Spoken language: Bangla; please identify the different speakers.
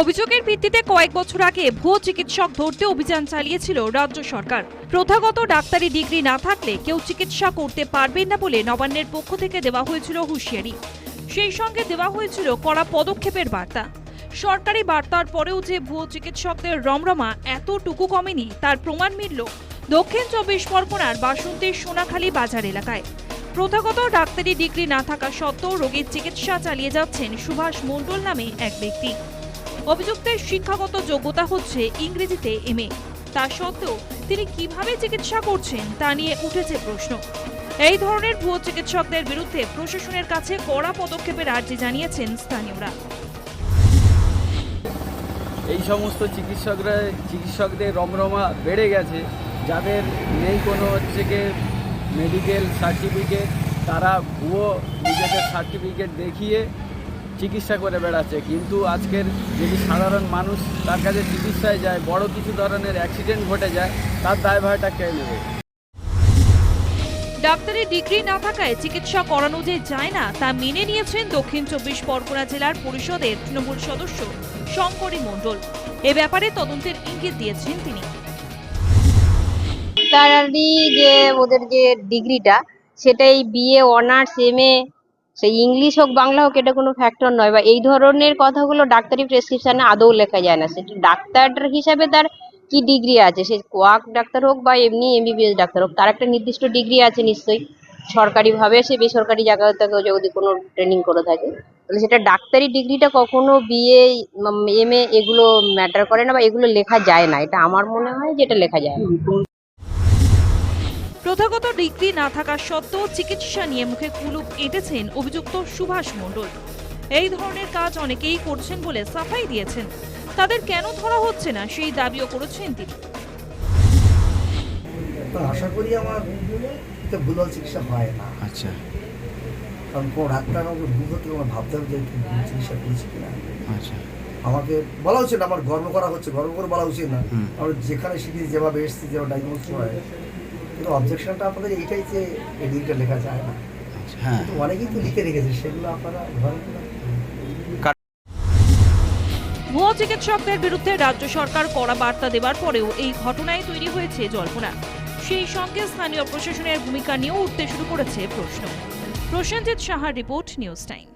Speaker 1: অভিযোগের ভিত্তিতে কয়েক বছর আগে ভুয়ো চিকিৎসক ধরতে অভিযান চালিয়েছিল রাজ্য সরকার। প্রথাগত ডাক্তারি ডিগ্রি না থাকলে কেউ চিকিৎসা করতে পারবেন না বলে নবান্নের পক্ষ থেকে দেওয়া হয়েছিল হুঁশিয়ারি। সেই সঙ্গে দেওয়া হয়েছিল কড়া পদক্ষেপের বার্তা। সরকারি বার্তার পরেও যে ভুয়ো চিকিৎসকদের রমরমা এতটুকু কমেনি, তার প্রমাণ মিলল দক্ষিণ চব্বিশ পরগনার বাসন্তীর সোনাখালী বাজার এলাকায়। প্রথাগত ডাক্তারি ডিগ্রি না থাকা সত্ত্বেও রোগীর চিকিৎসা চালিয়ে যাচ্ছেন সুভাষ মণ্ডল নামে এক ব্যক্তি। অভিযুক্তের শিক্ষাগত যোগ্যতা হচ্ছে ইংরেজিতে এমএ তা সত্ত্বেও তিনি কীভাবে চিকিৎসা করছেন তা নিয়ে উঠেছে প্রশ্ন। এই ধরনের ভুয়ো চিকিৎসকদের বিরুদ্ধে প্রশাসনের কাছে কড়া পদক্ষেপের আর্জি জানিয়েছেন স্থানীয়রা।
Speaker 2: এই সমস্ত চিকিৎসকরা, চিকিৎসকদের রমরমা বেড়ে গেছে। যাদের নেই কোনো হচ্ছে কি মেডিকেল সার্টিফিকেট তারা ভুয়ো নিজেদের সার্টিফিকেট দেখিয়ে চিকিৎসা করে বেড়াচ্ছে। কিন্তু আজকের যদি সাধারণ মানুষ তার কাছে চিকিৎসায় যায় বড় কিছু ধরনের অ্যাক্সিডেন্ট ঘটে যায় তার দায়ভারটা কে নেবে?
Speaker 1: ডাক্তারি ডিগ্রি না থাকায় চিকিৎসা করানো যে যায় না তা মেনে নিয়েছেন দক্ষিণ চব্বিশ পরগনা জেলার পরিষদের তৃণমূল সদস্য শঙ্করী মণ্ডল। এ ব্যাপারে তদন্তের ইঙ্গিত দিয়েছেন তিনি।
Speaker 3: ডাক্তারি যে ওদের যে ডিগ্রিটা সেটাই বিএ অনার্স এম এ সেই ইংলিশ হোক, বাংলা হোক, এটা কোনো ফ্যাক্টর নয় বা এই ধরনের কথাগুলো ডাক্তারি প্রেসক্রিপশনে আদৌ লেখা যায় না। সেটা ডাক্তার হিসাবে তার কি ডিগ্রি আছে? সে কোয়াক ডাক্তার হোক বা এমনি এমবিবিএস ডাক্তার হোক, তার একটা নির্দিষ্ট ডিগ্রি আছে নিশ্চয়ই। সরকারিভাবে সে বেসরকারি জায়গা থেকে যদি কোনো ট্রেনিং করে থাকে, তাহলে সেটা ডাক্তারি ডিগ্রিটা কখনো বিএ এম এ এগুলো ম্যাটার করে না বা এগুলো লেখা যায় না। এটা আমার মনে হয় যে এটা লেখা যায় না।
Speaker 1: প্রথাগত ডিগ্রি না থাকা সত্ত্বেও চিকিৎসা নিয়ে মুখে কুলুপ এঁটেছেন অভিযুক্ত সুভাষ মণ্ডল। এই ধরনের কাজ অনেকেই করছেন বলে সাফাই দিয়েছেন। তাদের কেন ধরা হচ্ছে না সেই দাবিও করেছেন তিনি।
Speaker 4: তো আশা করি আমার ভুলভাল চিকিৎসা হয় না।
Speaker 5: আচ্ছা।
Speaker 4: কারণ কোনো ডাক্তার আমাকে ভুল হতে আমার ভাবতে হবে যে ভুল চিকিৎসা করেছি কিনা।
Speaker 5: আচ্ছা।
Speaker 4: আমাকে বলা উচিত আমার গর্ব করা হচ্ছে গর্ব করে বলা উচিত না। আমরা যেখানে শিখেছি যেভাবে এসেছি যেভাবে ডায়াগনোস হয় কিন্তু অবজেকশনটা আপনাদের এইটাই যে এই ডিগ্রিটা লেখা যায় না।
Speaker 5: আচ্ছা হ্যাঁ।
Speaker 4: অনেকেই তো লিখে রেখেছে সেগুলো আপনারা
Speaker 1: ভুয়ো চিকিৎসকদের বিরুদ্ধে রাজ্য সরকার কড়া বার্তা দেওয়ার পরেও এই ঘটনায় তৈরি হয়েছে জল্পনা। সেই সঙ্গে স্থানীয় প্রশাসনের ভূমিকা নিয়েও উঠতে শুরু করেছে প্রশ্ন। প্রসেনজিৎ সাহার রিপোর্ট নিউজ টাইম।